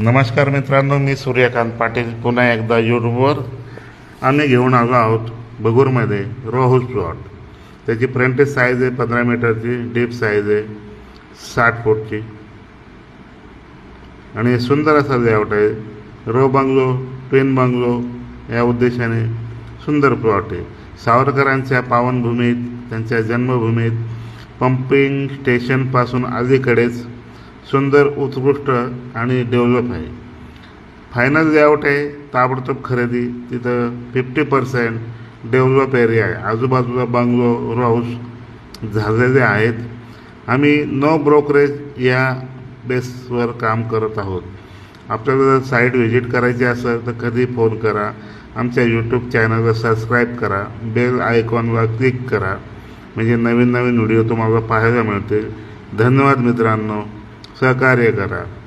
नमस्कार मित्रांनो मी सूर्यकांत पाटील. पुन्हा एकदा यूट्यूबवर आम्ही घेऊन आलो आहोत बगूरमध्ये रो हाऊस प्लॉट त्याची फ्रंटेज साईज आहे पंधरा मीटरची डीप साईज आहे साठ फूटची. आणि सुंदर असा लेआउट आहे. रो बंगलो ट्विन बंगलो या उद्देशाने सुंदर प्लॉट आहे. सावरकरांच्या पावनभूमीत त्यांच्या जन्मभूमीत पंपिंग स्टेशनपासून अलीकडेच सुंदर उत्कृष्ट आणि डेव्हलप आहे. फायनल लेआउट आहे ताबडतोब खरेदी तिथं फिफ्टी पर्सेंट डेव्हलप एरिया आहे. आजूबाजूला बंगलो हाऊस झालेले आहेत आम्ही नो ब्रोकरेज या बेसवर काम करत आहोत. आपल्याला जर साईट व्हिजिट करायची असेल तर कधी फोन करा. आमच्या यूट्यूब चॅनलला सबस्क्राईब करा. बेल आयकॉनवर क्लिक करा. म्हणजे नवीन नवीन व्हिडिओ तुम्हाला पाहायला मिळतील. धन्यवाद मित्रांनो. सहकार्य करा.